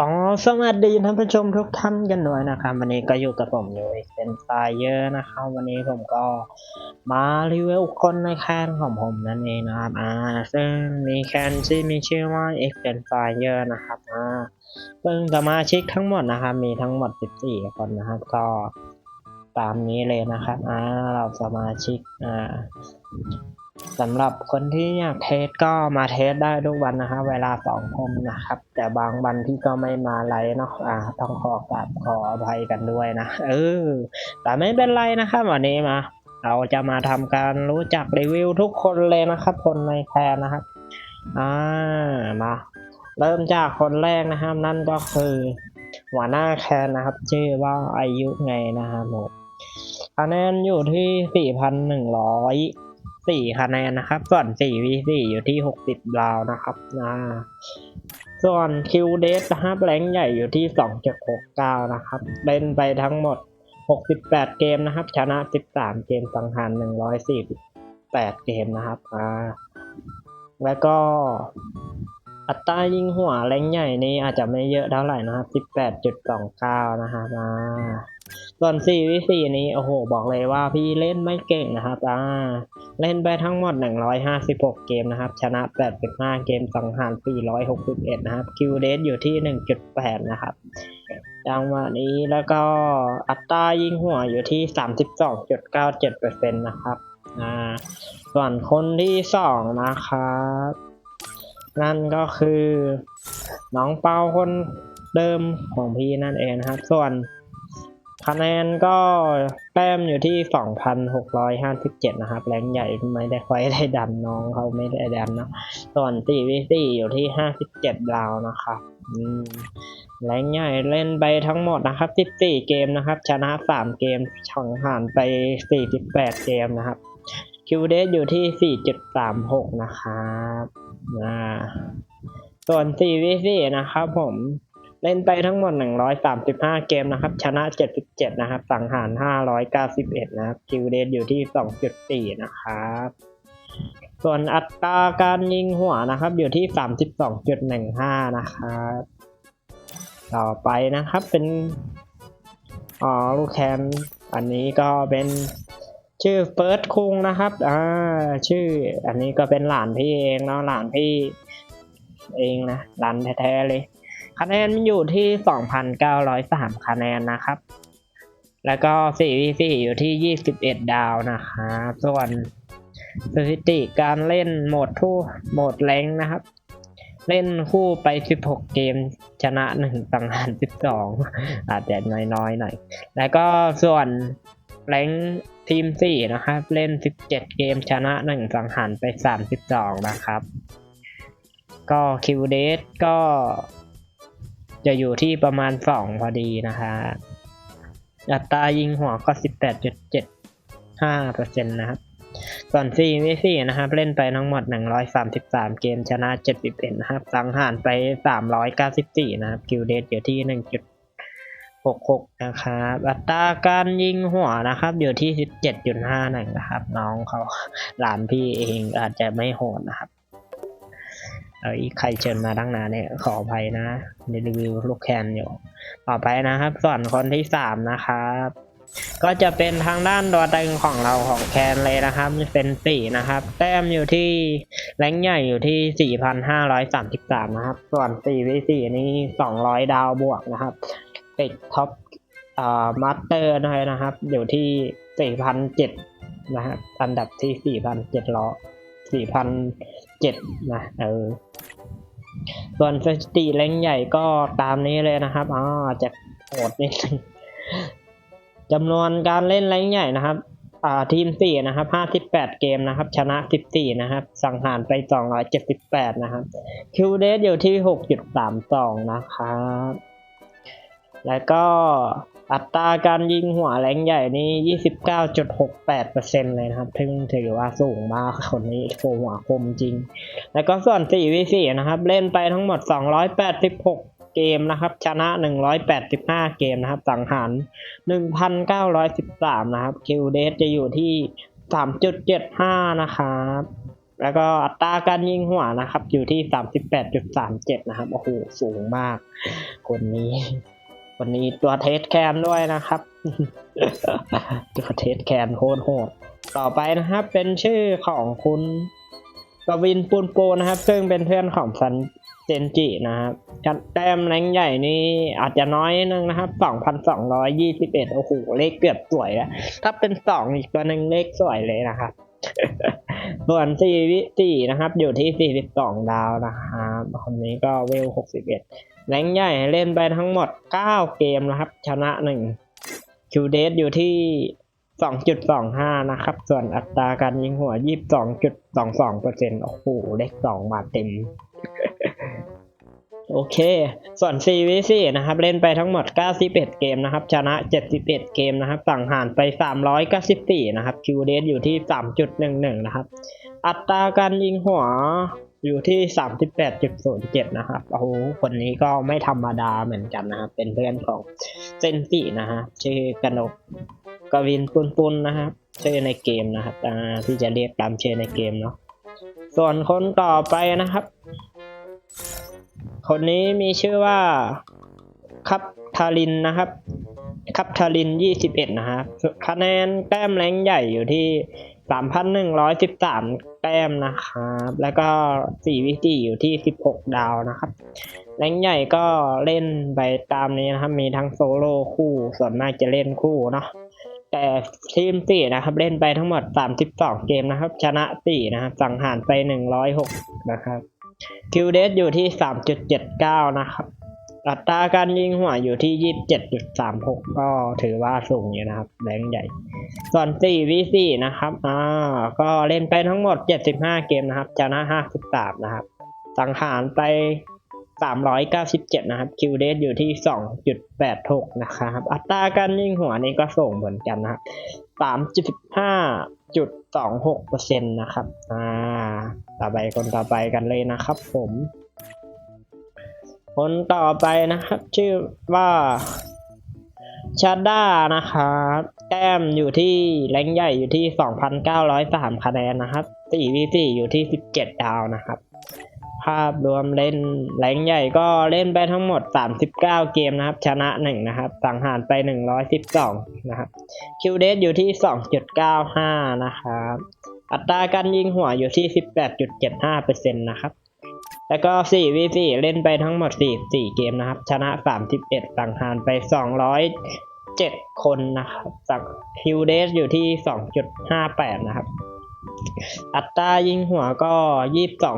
ก็สวัสดีท่านผู้ชมทุกท่านกันด้วยนะครับ วันนี้ก็อยู่กับผมอยู่เป็นไฟเยอร์นะครับ วันนี้ผมก็มารีวิวคนในแคนของผมนั่นเองนะครับอ่าซึ่งมีแคนที่มีชื่อว่า e x t e n Fire นะครับอ่าซึ่งสมาชิกทั้งหมดนะครับ มีทั้งหมด 14 คนนะครับก็ตามนี้เลยนะครับอ่าเราสมาชิกอ่า สำหรับคนที่อยากเทสก็มาเทสได้ทุกวันนะครับเวลาสองทุ่มนะครับ แต่บางวันที่ก็ไม่มาไลฟ์เนาะอ่า ต้องขอกราบขออภัยกันด้วยนะเออแต่ไม่เป็นไรนะครับวันนี้มา เราจะมาทำการรู้จักรีวิวทุกคนเลยนะครับ คนในแคนนะครับอ่ามาเริ่มจากคนแรกนะครับ นั่นก็คือหัวหน้าแคนนะครับ ชื่อว่าอายุไงนะครับผมคะแนนอยู่ที่สี่พันหนึ่งร้อย สี่คะแนนนะครับ ส่วนสี่วีสี่อยู่ที่หกสิบราวนะครับอ่าส่วนคิวเดสนะครับแรงใหญ่อยู่ที่สองจุดหกเก้านะครับเล่นไปทั้งหมดหกสิบแปดเกมนะครับ ชนะสิบสามเกมสังหารหนึ่งร้อยสี่แปดเกมนะครับอ่าแล้วก็อัตรายิงหัวแรงใหญ่นี่อาจจะไม่เยอะเท่าไหร่นะครับสิบแปดจุดสองเก้านะครับอ่า ส่วน4วิ4นี้ โอ้โห บอกเลยว่าพี่เล่นไม่เก่งนะครับอ่าเล่นไปทั้งหมด 156 เกมนะครับ ชนะ 85 เกมสังหาร 461 นะครับ คิวเดสอยู่ที่ 1.8 นะครับจังหวะนี้แล้วก็อัตรายิงหัวอยู่ที่ 32.97%นะครับอ่าส่วนคนที่สองนะครับ นั่นก็คือ น้องเปาคนเดิมของพี่นั่นเองนะครับ ส่วน คะแนนก็แต้มอยู่ที่ 2,657 นะครับ แรงใหญ่ไม่ได้ค่อยได้ดันน้องเขาไม่ได้ดันนะส่วนตีวีสี่อยู่ที่ 57 ดาวนะครับแรงใหญ่เล่นไปทั้งหมดนะครับ 14 เกมนะครับ ชนะ 3 เกมชังห่านไป 48 เกมนะครับคิวเดสอยู่ที่ 4.36 นะครับอ่าส่วน 4v4 นะครับผม เล่นไปทั้งหมด 135 เกมนะครับ ชนะ 77 นะครับ สังหาร 591 นะครับ คิวเดนอยู่ที่ 2.4 นะครับ ส่วนอัตราการยิงหัวนะครับ อยู่ที่ 32.15 นะครับ ต่อไปนะครับเป็นอ๋อลูกแคนอันนี้ก็เป็นชื่อเฟิร์สคุงนะครับ อ่า ชื่อ อันนี้ก็เป็นหลานพี่เองเนาะ หลานพี่เองนะ หลานแท้ๆเลย คะแนนมันอยู่ที่ 2,903 คะแนนนะครับ แล้วก็ 4v4 อยู่ที่ 21 ดาวนะครับส่วนสถิติการเล่นโหมดทู่โหมดแรงนะครับ เล่นคู่ไป 16 เกมชนะ 1 สังหาร 12 อาจจะน้อยๆหน่อย แล้วก็ส่วนแรงทีม 4 นะครับ เล่น 17 เกมชนะ 1 สังหารไป 32 นะครับ ก็คิวเดสก็ จะอยู่ที่ประมาณสองพอดีนะคะ อัตรายิงหัวก็สิบแปดจุดเจ็ดห้าเปอร์เซ็นต์นะครับส่วน4 v 4นะครับ เล่นไปทั้งหมด 133 เกมชนะ 71 นะครับ สังหารไป 394 นะครับคิวเดตอยู่ที่ 1.66 นะครับอัตราการยิงหัวนะครับ อยู่ที่ 17.51 นะครับ น้องเขาหลานพี่เองอาจจะไม่โหดนะครับ เอออีกใครเชิญมาตั้งนานเนี่ย ขออภัยนะในรีวิวลูกแคนอยู่ต่อไปนะครับ ส่วนคนที่สามนะครับ ก็จะเป็นทางด้านตัวตึงของเราของแคนเลยนะครับ เป็นสี่นะครับ แต้มอยู่ที่แรงใหญ่อยู่ที่สี่พันห้าร้อยสามสิบสามนะครับ ส่วนสี่วิสี่นี่สองร้อยดาวบวกนะครับติดท็อปอ่ามาสเตอร์นะครับ อยู่ที่สี่พันเจ็ดนะครับ อันดับที่สี่พันเจ็ดร้อยสี่พันเจ็ดนะ เออ ส่วนสถิติแรงใหญ่ก็ตามนี้เลยนะครับอ๋อจะโหดนิดนึงจำนวนการเล่นแรงใหญ่นะครับอ่าทีมสี่นะครับห้าสิบแปดเกมนะครับ ชนะสิบสี่นะครับ สังหารไปสองร้อยเจ็ดสิบแปดนะครับคิวเดสอยู่ที่หกจุดสามสองนะครับ แล้วก็ อัตราการยิงหัวแรงใหญ่นี่ยี่สิบเก้าจุดหกแปดเปอร์เซ็นเลยนะครับถึงถือว่าสูงมากคนนี้โคหัวคมจริง แล้วก็ส่วน 4v4 นะครับ เล่นไปทั้งหมด286เกมนะครับ ชนะ185เกมนะครับ สังหาร1,913นะครับ คิวเดสจะอยู่ที่3.75นะครับ แล้วก็อัตราการยิงหัวนะครับ อยู่ที่สามสิบแปดจุดสามเจ็ดนะครับ โอ้โห สูงมาก คนนี้ คนนี้ตัวเทสแคนด้วยนะครับตัวเทสแคนโคตรโหดต่อไปนะครับ เป็นชื่อของคุณกวินปูนโปนะครับ ซึ่งเป็นเพื่อนของซันเจนจินะครับแต้มแรงใหญ่นี่อาจจะน้อยนึงนะครับสองพันสองร้อยยี่สิบเอ็ดโอ้โห เลขเกือบสวยแล้วถ้าเป็นสองอีกตัวหนึ่งเลขสวยเลยนะครับ ส่วนสี่วิสี่นะครับ อยู่ที่สี่สิบสองดาวนะครับคนนี้ก็เวลหกสิบเอ็ด แรงใหญ่เล่นไปทั้งหมดเก้าเกมนะครับ ชนะหนึ่งคิวเดสอยู่ที่สองจุดสองห้านะครับ ส่วนอัตราการยิงหัวยี่สิบสองจุดสองสองเปอร์เซ็นต์โอ้โหเลขสองมาเต็ม โอเค ส่วน CVC นะครับ เล่นไปทั้งหมด 91 เกมนะครับ ชนะ 71 เกมนะครับสั่งหารไป 394 นะครับคิวเดสอยู่ที่ 3.11 นะครับ อัตราการยิงหัว อยู่ที่ 38.07 นะครับ โอ้โห คนนี้ก็ไม่ธรรมดาเหมือนกันนะครับ เป็นเพื่อนของเซนตินะฮะ ชื่อกนกกวินปุนปุนนะครับ ชื่อในเกมนะครับอ่าที่จะเรียกตามชื่อในเกมเนาะ ส่วนคนต่อไปนะครับ คนนี้มีชื่อว่าคับทารินนะครับคับทารินยี่สิบเอ็ดนะครับคะแนนแต้มแรงใหญ่อยู่ที่ สามพันหนึ่งร้อยสิบสามแต้มนะครับ แล้วก็สี่วิจีอยู่ที่สิบหกดาวนะครับแรงใหญ่ก็เล่นไปตามนี้นะครับ มีทั้งโซโล่คู่ส่วนมากจะเล่นคู่เนาะแต่ทีมสี่นะครับ เล่นไปทั้งหมดสามสิบสองเกมนะครับ ชนะสี่นะครับ สังหารไปหนึ่งร้อยหกนะครับคิวเดสอยู่ที่สามจุดเจ็ดเก้านะครับ อัตราการยิงหัวอยู่ที่ยี่สิบเจ็ดจุดสามหกก็ถือว่าสูงอยู่นะครับแรงใหญ่ ส่วนสี่วีสี่นะครับอ่าก็เล่นไปทั้งหมดเจ็ดสิบห้าเกมนะครับชนะห้าสิบสามนะครับ สังหารไปสามร้อยเก้าสิบเจ็ดนะครับคิวเดสอยู่ที่สองจุดแปดหกนะครับ อัตราการยิงหัวนี่ก็ส่งเหมือนกันนะครับสามจุดห้าจุดสองหกเปอร์เซ็นต์นะครับ อ่า ต่อไปคนต่อไปกันเลยนะครับผม คนต่อไปนะครับ ชื่อว่าชาด้านะครับแต้มอยู่ที่แรงใหญ่อยู่ที่ 2,903 คะแนนนะครับ4 v 4อยู่ที่ 17 ดาวนะครับ ภาพรวมเล่นแรงใหญ่ก็เล่นไปทั้งหมด 39 เกมนะครับ ชนะ 1 นะครับ สังหารไป 112 นะครับ คิวเดสอยู่ที่ 2.95 นะครับ อัตราการยิงหัวอยู่ที่ 18.75%นะครับ แล้วก็4 v 4เล่นไปทั้งหมด 44 เกมนะครับ ชนะ 31สังหารไป 207 คนนะครับจากคิวเดสอยู่ที่ 2.58 นะครับ อัตรายิงหัวก็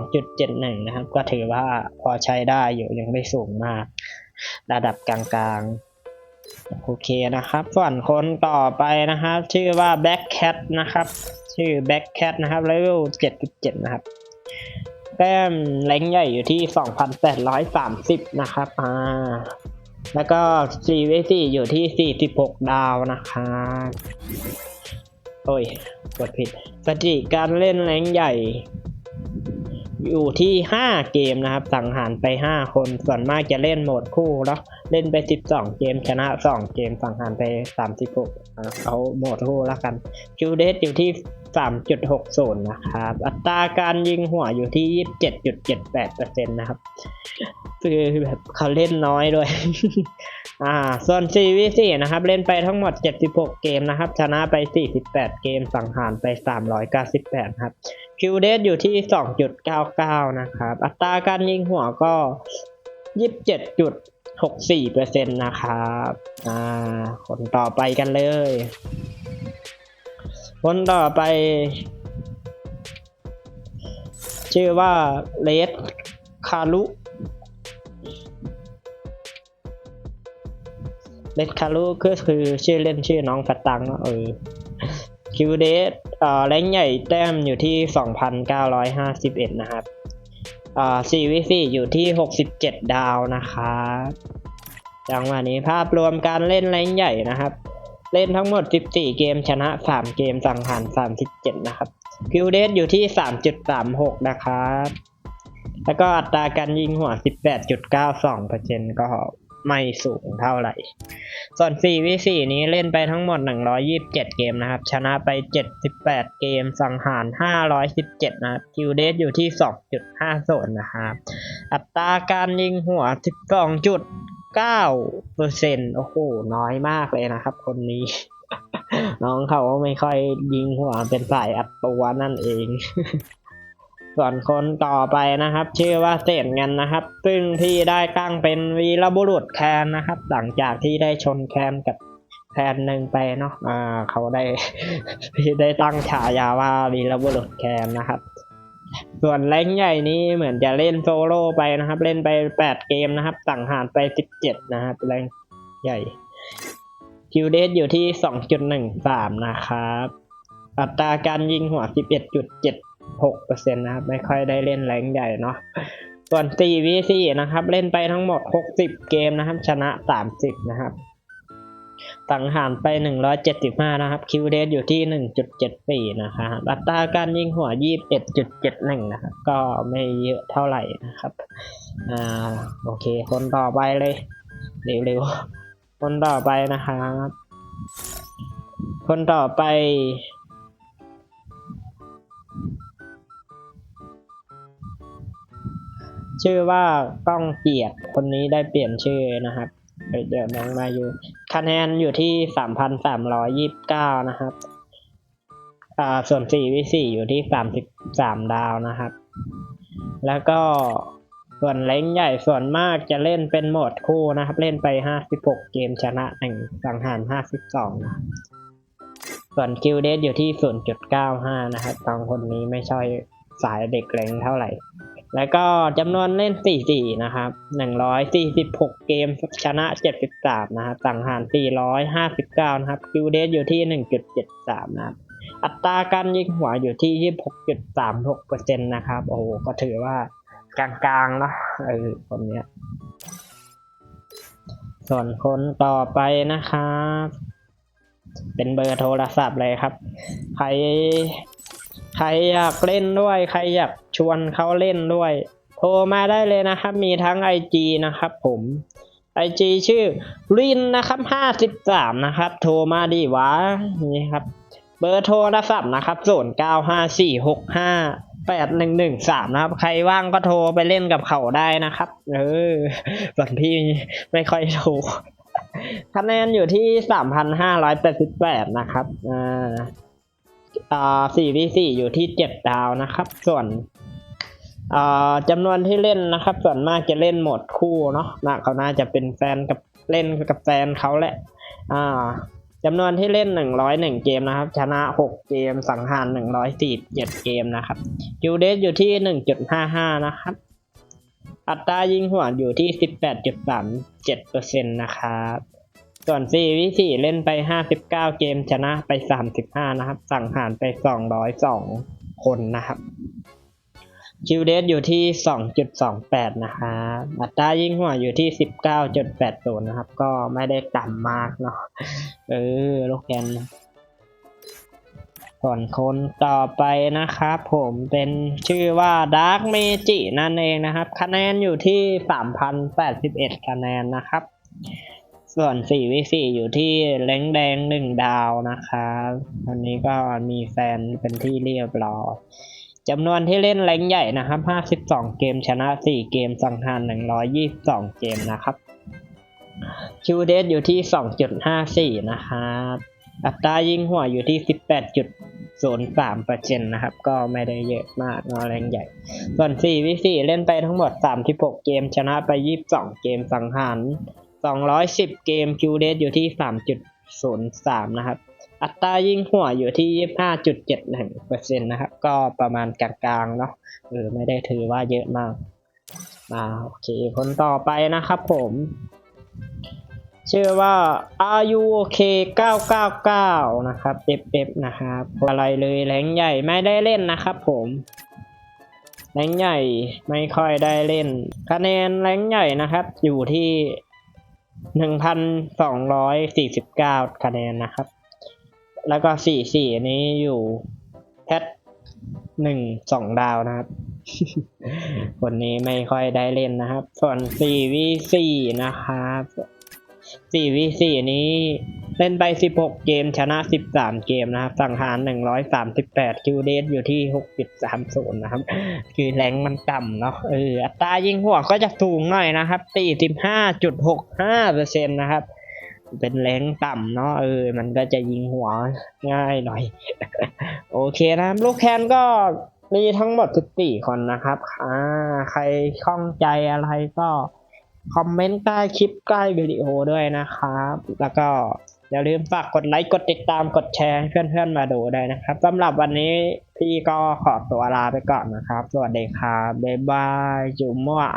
22.71 นะครับ ก็ถือว่าพอใช้ได้อยู่ยังไม่สูงมาก ระดับกลางๆ โอเคนะครับ ส่วนคนต่อไปนะครับ ชื่อว่า Black Cat นะครับ ชื่อ Black Cat นะครับเลเวล 77 นะครับ แต้มแรงใหญ่อยู่ที่ 2,830 นะครับอ่าแล้วก็ 4v4 อยู่ที่ 46 ดาวนะครับโอ้ยกดผิดสถิติการเล่นแรงใหญ่ อยู่ที่ 5 เกมนะครับ สังหารไป 5 คน ส่วนมากจะเล่นโหมดคู่แล้วเล่นไป 12 เกมชนะ 2 เกมสังหารไป 36เอาโหมดคู่แล้วกันคิวเดสอยู่ที่ 3.60 นะครับ อัตราการยิงหัวอยู่ที่ 27.78%นะครับ คือแบบเขาเล่นน้อยด้วย อ่า ส่วน CVC นะครับ เล่นไปทั้งหมด 76 เกมนะครับ ชนะไป 48 เกม สังหารไป 398 ครับ คิวเดสอยู่ที่ 2.99 นะครับ อัตราการยิงหัวก็ 27.64%นะครับ อ่า คนต่อไปกันเลย คนต่อไป ชื่อว่าเลสคารุ เลสคารุก็คือชื่อเล่นชื่อน้องฟตังเอะเออคิวเดสเอ่อแรงใหญ่แต้มอยู่ที่ 2,951 นะครับอ่า4วิ4อยู่ที่ 67 ดาวนะครับจังหวะนี้ภาพรวมการเล่นแรงใหญ่นะครับ เล่นทั้งหมด 14 เกมชนะ 3 เกมสังหาร37 นะครับคิวเดสอยู่ที่ 3.36 นะครับ แล้วก็อัตราการยิงหัว 18.92%ก็ ไม่สูงเท่าไหร่ ส่วน 4v4 นี้เล่นไปทั้งหมด 127 เกมนะครับ ชนะไป 78 เกม สังหาร 517 นะครับคิวเดสอยู่ที่ 2.50 นะครับ อัตราการยิงหัว 12.9เปอร์เซ็นต์โอ้โห น้อยมากเลยนะครับ คนนี้ น้องเขาไม่ค่อยยิงหัวเป็นสายอัดตัวนั่นเอง ส่วนคนต่อไปนะครับ ชื่อว่าเศษเงินนะครับ ซึ่งที่ได้ตั้งเป็นวีรบุรุษแคนนะครับ หลังจากที่ได้ชนแคนกับแคนหนึ่งไปเนาะอ่าเขาได้ที่ได้ตั้งฉายาว่าวีรบุรุษแคนนะครับส่วนแรงใหญ่นี้เหมือนจะเล่นโซโล่ไปนะครับ เล่นไปแปดเกมนะครับสังหารไปสิบเจ็ดนะครับแรงใหญ่คิวเดสอยู่ที่สองจุดหนึ่งสามนะครับ อัตราการยิงหัวสิบเอ็ดจุดเจ็ด หกเปอร์เซ็นต์นะครับ ไม่ค่อยได้เล่นแรงใหญ่เนาะส่วน 4v4 นะครับ เล่นไปทั้งหมด 60 เกมนะครับ ชนะ 30 นะครับสังหารไป 175 นะครับ คิวเดสอยู่ที่ 1.74 นะครับอัตราการยิงหัว 21.71 นะครับ ก็ไม่เยอะเท่าไหร่นะครับ อ่า โอเค คนต่อไปเลย เร็วๆ คนต่อไปนะครับ คนต่อไป ชื่อว่าก้องเกียรติคนนี้ได้เปลี่ยนชื่อนะครับเดี๋ยวน้องมาอยู่คะแนนอยู่ที่สามพันสามร้อยยี่สิบเก้านะครับ อ่าส่วนสี่วิสี่อยู่ที่สามสิบสามดาวนะครับ แล้วก็ส่วนเล้งใหญ่ส่วนมากจะเล่นเป็นโหมดคู่นะครับ เล่นไปห้าสิบหกเกมชนะหนึ่งสังหารห้าสิบสองนะส่วนคิวเดสอยู่ที่ศูนย์จุดเก้าห้านะครับสองคนนี้ไม่ใช่สายเด็กเล้งเท่าไหร่ แล้วก็จำนวนเล่น 44 นะครับ 146 เกมชนะ 73 นะครับสังหาร 459 นะครับคิวเดสอยู่ที่ 1.73 นะครับ อัตราการยิงหัวอยู่ที่ 26.36%นะครับ โอ้โห ก็ถือว่ากลางๆนะเออคนเนี้ย ส่วนคนต่อไปนะครับ เป็นเบอร์โทรศัพท์เลยครับ ใคร ใครอยากเล่นด้วย ใครอยากชวนเขาเล่นด้วย โทรมาได้เลยนะครับ มีทั้ง IG นะครับผม IG ชื่อรินนะครับห้าสิบสามนะครับ โทรมาดีวะนี่ครับ เบอร์โทรศัพท์นะครับศูนย์เก้าห้าสี่หกห้าแปดหนึ่งหนึ่งสามนะครับ ใครว่างก็โทรไปเล่นกับเขาได้นะครับ เออส่วนพี่ไม่ค่อยโทรคะแนนอยู่ที่สามพันห้าร้อยแปดสิบแปดนะครับ อ่า อ่าสี่วิสี่อยู่ที่เจ็ดดาวนะครับ ส่วนอ่าจำนวนที่เล่นนะครับ ส่วนมากจะเล่นหมดคู่เนาะนะเขาน่าจะเป็นแฟนกับเล่นกับแฟนเขาแหละ อ่าจำนวนที่เล่นหนึ่งร้อยหนึ่งเกมนะครับ ชนะหกเกม สังหารหนึ่งร้อยสี่เจ็ดเกมนะครับยูเดสอยู่ที่หนึ่งจุดห้าห้านะครับ อัตรายิงหัวอยู่ที่สิบแปดจุดสามเจ็ดเปอร์เซ็นต์นะครับ ส่วน4วิสี่เล่นไป59เกมชนะไป35นะครับ สั่งหารไป202คนนะครับคิวเดสอยู่ที่ 2.28 นะครับอัตรายิงหัวอยู่ที่ 19.80 นะครับ ก็ไม่ได้ต่ำมากเนาะ เออลูกแกนส่วนคนต่อไปนะครับผมเป็นชื่อว่า Dark m a g i นั่นเองนะครับ คะแนนอยู่ที่ 3,081 คะแนนนะครับ ส่วน4วิ4อยู่ที่แรงแดงหนึ่งดาวนะครับวันนี้ก็มีแฟนเป็นที่เรียบร้อยจำนวนที่เล่นแรงใหญ่นะครับ52เกมชนะ4เกมสังหาร122เกมนะครับคิวเดสอยู่ที่2.54นะครับอัตรายิงหัวอยู่ที่18.03%นะครับ ก็ไม่ได้เยอะมากนอแรงใหญ่ ส่วน4วิ4เล่นไปทั้งหมด36เกมชนะไป22เกมสังหาร 210 เกมคิวเดสอยู่ที่ 3.03 นะครับ อัตรายิงหัวอยู่ที่ 25.71%นะครับ ก็ประมาณกลางๆเนาะเออไม่ได้ถือว่าเยอะมากมาโอเค คนต่อไปนะครับผมชื่อว่า RUK 999 นะครับ FF นะครับอะไรเลยแรงใหญ่ไม่ได้เล่นนะครับผมแรงใหญ่ไม่ค่อยได้เล่น คะแนนแรงใหญ่นะครับ อยู่ที่ หนึ่งพันสองร้อยสี่สิบเก้าคะแนนนะครับ แล้วก็สี่สี่นี้อยู่แพทหนึ่งสองดาวนะครับ วันนี้ไม่ค่อยได้เล่นนะครับ ส่วนซีวีสี่นะครับ 4v4 นี้เล่นไป 16 เกมชนะ 13 เกมนะครับ สังหาร 138 คิวเดสอยู่ที่ 6.30 นะครับ คือแรงมันต่ำเนาะเอออัตรายิงหัวก็จะสูงหน่อยนะครับ 45.65%นะครับ เป็นแรงต่ำเนาะเออ มันก็จะยิงหัวง่ายหน่อย โอเคนะครับ ลูกแคนก็มีทั้งหมด 14 คนนะครับ อ่า ใครข้องใจอะไรก็ คอมเมนต์ใต้คลิปใต้วิดีโอด้วยนะครับ แล้วก็อย่าลืมฝากกดไลค์กดติดตามกดแชร์เพื่อนๆมาดูได้นะครับสำหรับวันนี้พี่ก็ขอตัวลาไปก่อนนะครับ สวัสดีครับบ๊ายบายจุ๊มว่ะ